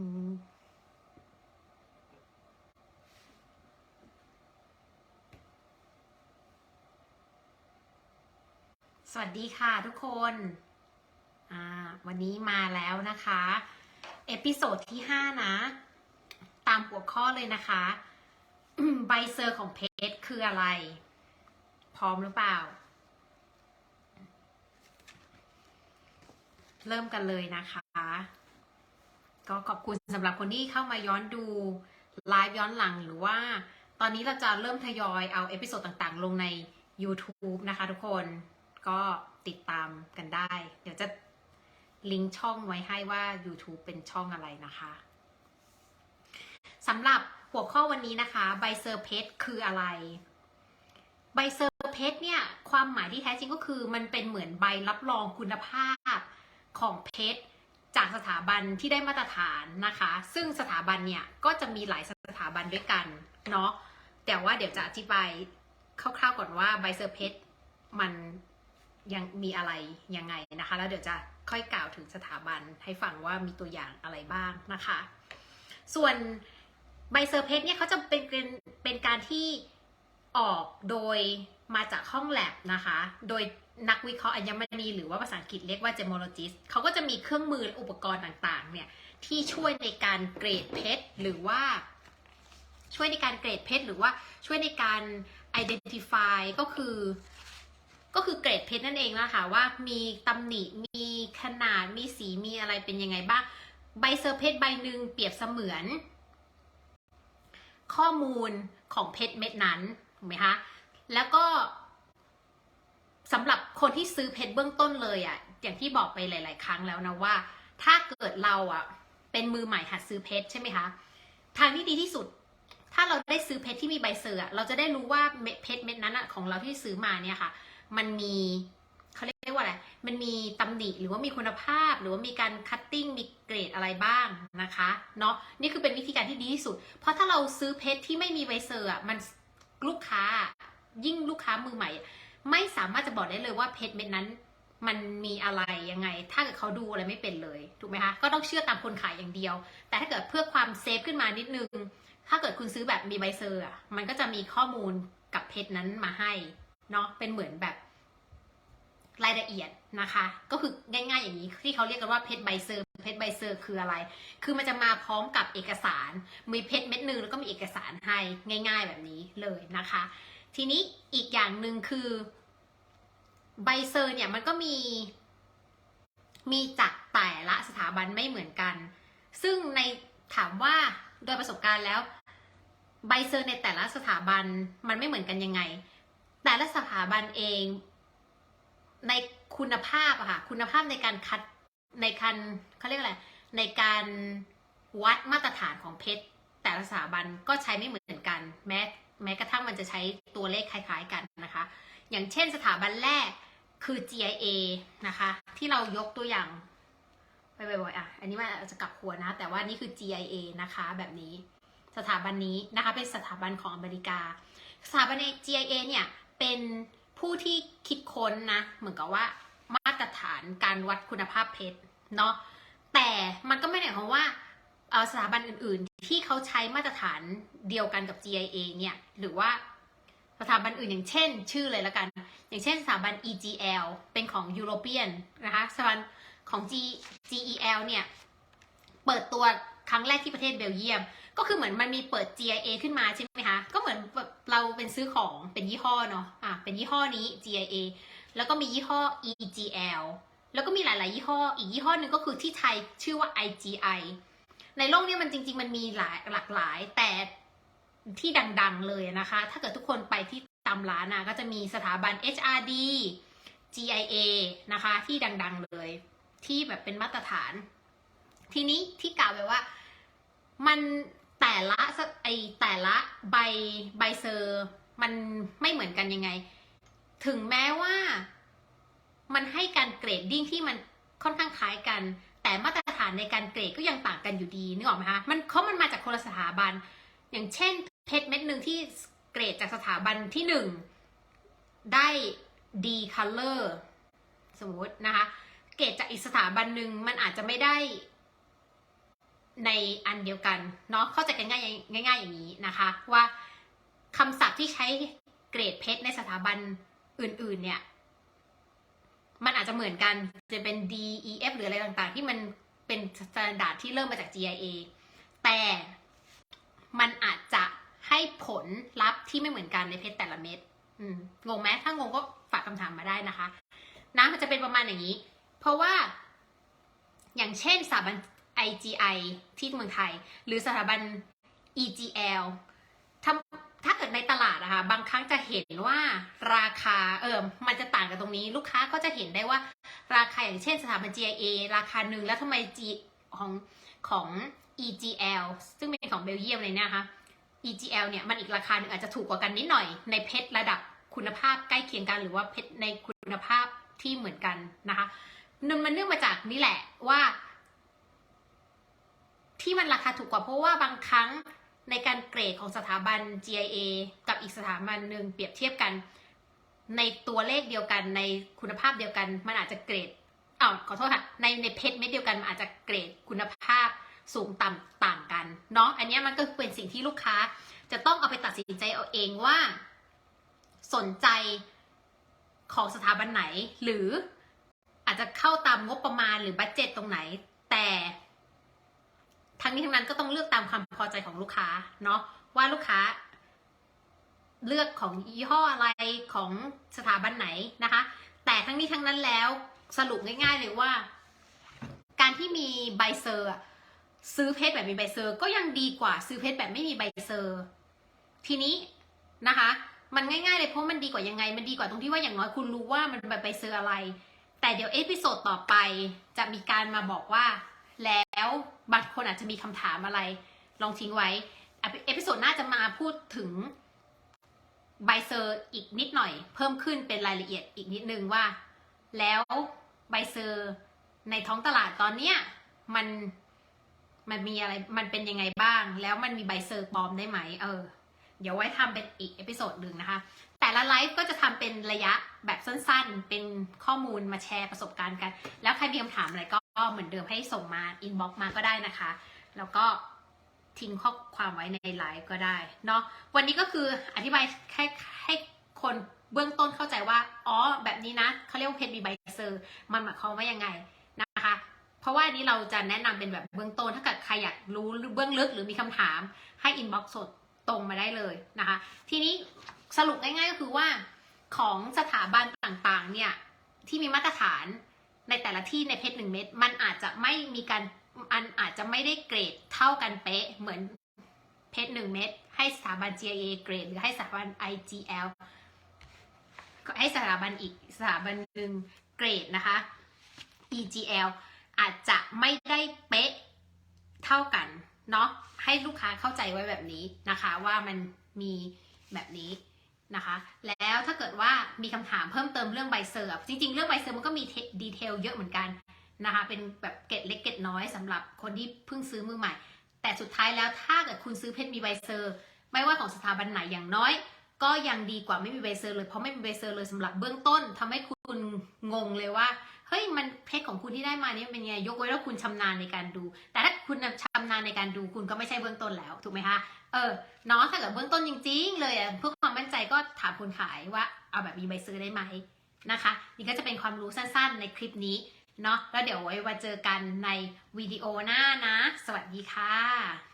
สวัสดีค่ะทุกคน วันนี้มาแล้วนะคะ เอพิโซดที่ 5 นะ ตามหัวข้อเลยนะคะ ใบเซอร์ของเพจคืออะไร พร้อมหรือเปล่า เริ่มกันเลยนะคะ ก็ขอบคุณสำหรับคนที่เข้ามาย้อนดูไลฟ์ย้อนหลังหรือว่า ตอนนี้เราจะเริ่มทยอยเอาเอพิโซดต่างๆ ลงใน YouTube นะคะทุกคนก็ติดตามกันได้ เดี๋ยวจะลิงก์ช่องไว้ให้ว่า YouTube เป็นช่องอะไรนะคะสำหรับหัวข้อวันนี้นะคะใบเซอร์เพชคืออะไรใบเซอร์เพชเนี่ยความหมายที่แท้จริงก็คือ มันเป็นเหมือนใบรับรองคุณภาพของเพชร จากสถาบันที่ได้มาตรฐานนะคะ ซึ่งสถาบันเนี่ยก็จะมีหลายสถาบันด้วยกันเนาะแต่ว่าเดี๋ยวจะอธิบายคร่าวๆก่อนว่าใบเซอร์เพชมันยังมีอะไรยังไงนะคะ แล้วเดี๋ยวจะค่อยกล่าวถึงสถาบันให้ฟังว่ามีตัวอย่างอะไรบ้างนะคะ ส่วนใบเซอร์เพชเนี่ยเขาจะเป็นเป็นเป็นการที่ออกโดย มาจากห้องแลบนะคะ โดยนักวิเคราะห์อัญมณีหรือว่าภาษาอังกฤษเรียกว่า gemologist เขาก็จะมีเครื่องมืออุปกรณ์ต่างๆ เนี่ย ที่ช่วยในการเกรดเพชรหรือว่า ช่วยในการเกรดเพชรหรือว่าช่วยในการ identify ก็คือ ก็คือเกรดเพชรนั่นเองนะคะว่ามีตำหนิมีขนาดมีสีมีอะไรเป็นยังไงบ้างใบเซอร์เพชรใบหนึ่งเปรียบเสมือน ข้อมูลของเพชรเม็ดนั้นถูกไหมคะ แล้วก็สำหรับคนที่ซื้อเพชรเบื้องต้นเลยอะ่ะ อย่างที่บอกไปหลาย ๆ ครั้งแล้วนะว่า ถ้าเกิดเราอะ่ะ เป็นมือใหม่หัดซื้อเพชรใช่ไหมคะ ทางที่ดีที่สุด ถ้าเราได้ซื้อเพชรที่มีใบเซอร์อะเราจะได้รู้ว่าเพชรเม็ดนั้นอะของเราที่ซื้อมาเนี่ยค่ะ มันมีเขาเรียกว่าอะไร มันมีตำหนิหรือว่ามีคุณภาพหรือว่ามีการคัตติ้งมีเกรดอะไรบ้างนะคะเนาะนี่คือเป็นวิธีการที่ดีที่สุด เพราะถ้าเราซื้อเพชรที่ไม่มีใบเซอร์อะมันลูกค้า ยิ่งลูกค้ามือใหม่ ไม่สามารถจะบอกได้เลยว่าเพชรเม็ดนั้น มันมีอะไรยังไง ถ้าเกิดเขาดูอะไรไม่เป็นเลยถูกไหมคะก็ต้องเชื่อตามคนขายอย่างเดียว แต่ถ้าเกิดเพื่อความเซฟขึ้นมานิดนึง ถ้าเกิดคุณซื้อแบบมีใบเซอร์อะมันก็จะมีข้อมูลกับเพชรนั้นมาให้เนาะเป็นเหมือนแบบรายละเอียดนะคะ ก็คือง่ายๆอย่างนี้ที่เขาเรียกกันว่าเพชรใบเซอร์เพชรใบเซอร์คืออะไร คือมันจะมาพร้อมกับเอกสาร มีเพชรเม็ดหนึ่งแล้วก็มีเอกสารให้ง่าย ๆแบบนี้เลยนะคะ ทีนี้อีกอย่างหนึ่งคือใบเซอร์เนี่ยมันก็มี มีจากแต่ละสถาบันไม่เหมือนกัน ซึ่งในถามว่าโดยประสบการณ์แล้ว ใบเซอร์ในแต่ละสถาบันมันไม่เหมือนกันยังไง แต่ละสถาบันเอง ในคุณภาพอะค่ะคุณภาพในการคัดในการเขาเรียกอะไรในการวัดมาตรฐานของเพชรแต่ละสถาบันก็ใช้ไม่เหมือนกันแม้ แม้กระทั่งมันจะใช้ตัวเลขคล้ายๆกันนะคะ อย่างเช่นสถาบันแรกคือ GIA นะคะ ที่เรายกตัวอย่างไปบ่อยๆอะ อันนี้มันอาจจะกลับหัวนะ แต่ว่านี่คือ GIA นะคะแบบนี้สถาบันนี้นะคะเป็นสถาบันของอเมริกา สถาบัน GIA เนี่ยเป็นผู้ที่คิดค้นนะเหมือนกับว่ามาตรฐานการวัดคุณภาพเพชรเนาะแต่มันก็ไม่ได้หมายความว่า สถาบันอื่น ๆ ที่เขาใช้มาตรฐานเดียวกันกับ GIA เนี่ย หรือว่าสถาบันอื่นอย่างเช่น ชื่อเลยละกัน อย่างเช่นสถาบัน EGL เป็นของ European นะคะสถาบันของ G GEL เนี่ยเปิดตัวครั้งแรกที่ประเทศเบลเยียม ก็คือเหมือนมันมีเปิด GIA ขึ้นมาใช่ไหมคะ ก็เหมือนเราเป็นซื้อของเป็นยี่ห้อเนาะอะเป็นยี่ห้อนี้ GIA แล้วก็มียี่ห้อ EGL แล้วก็มีหลาย ๆ ยี่ห้อ อีกยี่ห้อหนึ่งก็คือที่ไทยชื่อว่า IGI ในโลกนี้มันจริง ๆ มันมีหลายหลากหลาย แต่ที่ดัง ๆ เลยนะคะ ถ้าเกิดทุกคนไปที่ตามร้านนะก็จะมีสถาบัน HRD GIA นะคะ ที่ดัง ๆ เลย ที่แบบเป็นมาตรฐาน ทีนี้ที่กล่าวไปว่ามันแต่ละไอแต่ละใบใบเซอร์มันไม่เหมือนกันยังไง ถึงแม้ว่ามันให้การเกรดดิ้งที่มันค่อนข้างคล้ายกัน แต่มาตร ฐานในการเกรดก็ยังต่างกันอยู่ดีนึกออกไหมคะมันเขามันมาจากคนละสถาบัน อย่างเช่นเพชรเม็ดหนึ่งที่เกรดจากสถาบันที่หนึ่งได้ D color สมมตินะคะ เกรดจากอีกสถาบันหนึ่งมันอาจจะไม่ได้ในอันเดียวกันเนาะเข้าใจกันง่ายง่ายๆอย่างนี้นะคะ ว่าคำศัพท์ที่ใช้เกรดเพชรในสถาบันอื่น ๆ เนี่ย มันอาจจะเหมือนกันจะเป็น D E F หรืออะไรต่างๆ ที่มัน เป็นสแตนดาร์ดที่เริ่มมาจาก GIA แต่มันอาจจะให้ผลลัพธ์ที่ไม่เหมือนกันในเพชรแต่ละเม็ดงงไหมถ้างงก็ฝากคำถามมาได้นะคะ นะมันจะเป็นประมาณอย่างนี้ เพราะว่าอย่างเช่นสถาบัน IGI ที่เมืองไทย หรือสถาบัน EGL ถ้า ถ้าเกิดในตลาดอะค่ะบางครั้งจะเห็นว่าราคาเออมันจะต่างกันตรงนี้ ลูกค้าก็จะเห็นได้ว่า ราคาอย่างเช่นสถาบัน GIA ราคาหนึ่งแล้วทำไม G ของของ EGL ซึ่งเป็นของเบลเยียมเลยนะคะ EGL เนี่ยมันอีกราคาหนึ่งอาจจะถูกกว่ากันนิดหน่อยในเพชรระดับคุณภาพใกล้เคียงกันหรือว่าเพชรในคุณภาพที่เหมือนกันนะคะนั่นมันเนื่องมาจากนี่แหละว่า ที่มันราคาถูกกว่าเพราะว่าบางครั้ง ในการเกรดของสถาบัน GIA กับอีกสถาบันหนึ่งเปรียบเทียบกัน ในตัวเลขเดียวกันในคุณภาพเดียวกัน มันอาจจะเกรดอ้าวขอโทษค่ะในในเพชรเม็ดเดียวกันมันอาจจะเกรดคุณภาพสูงต่ำต่างกันเนาะอันนี้มันก็เป็นสิ่งที่ลูกค้า จะต้องเอาไปตัดสินใจเอาเองว่า สนใจของสถาบันไหน หรืออาจจะเข้าตามงบประมาณหรือบัตเจตตรงไหน แต่ ทั้งนี้ทั้งนั้นก็ต้องเลือกตามความพอใจของลูกค้าเนาะว่าลูกค้า เลือกของยี่ห้ออะไรของสถาบันไหนนะคะ แต่ทั้งนี้ทั้งนั้นแล้วสรุปง่ายๆเลยว่า การที่มีใบเซอร์ซื้อเพชรแบบมีใบเซอร์ก็ยังดีกว่าซื้อเพชรแบบไม่มีใบเซอร์ ทีนี้นะคะ มันง่ายๆเลยเพราะมันดีกว่ายังไง มันดีกว่าตรงที่ว่าอย่างน้อยคุณรู้ว่ามันแบบใบเซอร์อะไร แต่เดี๋ยวเอพิโซดต่อไปจะมีการมาบอกว่า แล้วบางคนอาจจะมีคำถามอะไร ลองทิ้งไว้ เอพิโซดหน้าจะมาพูดถึงใบเซอร์อีกนิดหน่อย เพิ่มขึ้นเป็นรายละเอียดอีกนิดนึงว่า แล้วใบเซอร์ในท้องตลาดตอนเนี้ยมันมันมีอะไรมันเป็นยังไงบ้าง แล้วมันมีใบเซอร์ปลอมได้ไหม เออ เดี๋ยวไว้ทำเป็นอีกเอพิโซดหนึ่งนะคะ แต่ละไลฟ์ก็จะทำเป็นระยะแบบสั้นๆ เป็นข้อมูลมาแชร์ประสบการณ์กัน แล้วใครมีคำถามอะไรก็ เหมือนเดิมให้ส่งมาอินบ็อกมาก็ได้นะคะ แล้วก็ทิ้งข้อความไว้ในไลฟ์ก็ได้เนาะวันนี้ก็คืออธิบายแค่ให้คนเบื้องต้นเข้าใจว่า อ๋อ แบบนี้นะเขาเรียกว่าเพจมีใบเซอร์มันหมายความว่ายังไงนะคะ เพราะว่านี้เราจะแนะนำเป็นแบบเบื้องต้น ถ้าเกิดใครอยากรู้เบื้องลึกหรือมีคำถามให้อินบ็อกซ์สดตรงมาได้เลยนะคะ ทีนี้สรุปง่ายๆก็คือว่าของสถาบันต่างๆเนี่ยที่มีมาตรฐาน ในแต่ละที่ในเพชรหนึ่งเม็ดมันอาจจะไม่มีการมันอาจจะไม่ได้เกรดเท่ากันเป๊ะเหมือนเพชรหนึ่งเม็ดให้สถาบัน GIA เกรดหรือให้สถาบัน IGL ก็ให้สถาบันอีกสถาบันหนึ่งเกรดนะคะ EGL อาจจะไม่ได้เป๊ะเท่ากันเนาะให้ลูกค้าเข้าใจไว้แบบนี้นะคะว่ามันมีแบบนี้ นะคะ แล้วถ้าเกิดว่ามีคำถามเพิ่มเติมเรื่องใบเซอร์จริงๆ เรื่องใบเซอร์มันก็มีดีเทลเยอะเหมือนกันนะคะ เป็นแบบเกตเล็กเกตน้อยสำหรับคนที่เพิ่งซื้อมือใหม่ แต่สุดท้ายแล้วถ้าเกิดคุณซื้อเพชรมีใบเซอร์ ไม่ว่าของสถาบันไหนอย่างน้อย ก็ยังดีกว่าไม่มีใบเซอร์เลยเพราะไม่มีใบเซอร์เลยสำหรับเบื้องต้นทำให้คุณงงเลยว่าเฮ้ยมันเพชรของคุณที่ได้มานี่เป็นไงยกไว้ว่าคุณชำนาญในการดู แต่ถ้าคุณชำนาญในการดูคุณก็ไม่ใช่เบื้องต้นแล้วถูกไหมคะเออเนาะถ้าเกิดเบื้องต้นจริง ๆ เลยอะเพื่อความ มั่นใจก็ถามคนขายว่าเอาแบบมีใบซื้อได้ไหมนะคะ นี่ก็จะเป็นความรู้สั้นๆ ในคลิปนี้เนาะแล้วเดี๋ยวไว้มาเจอกันในวิดีโอหน้านะ สวัสดีค่ะ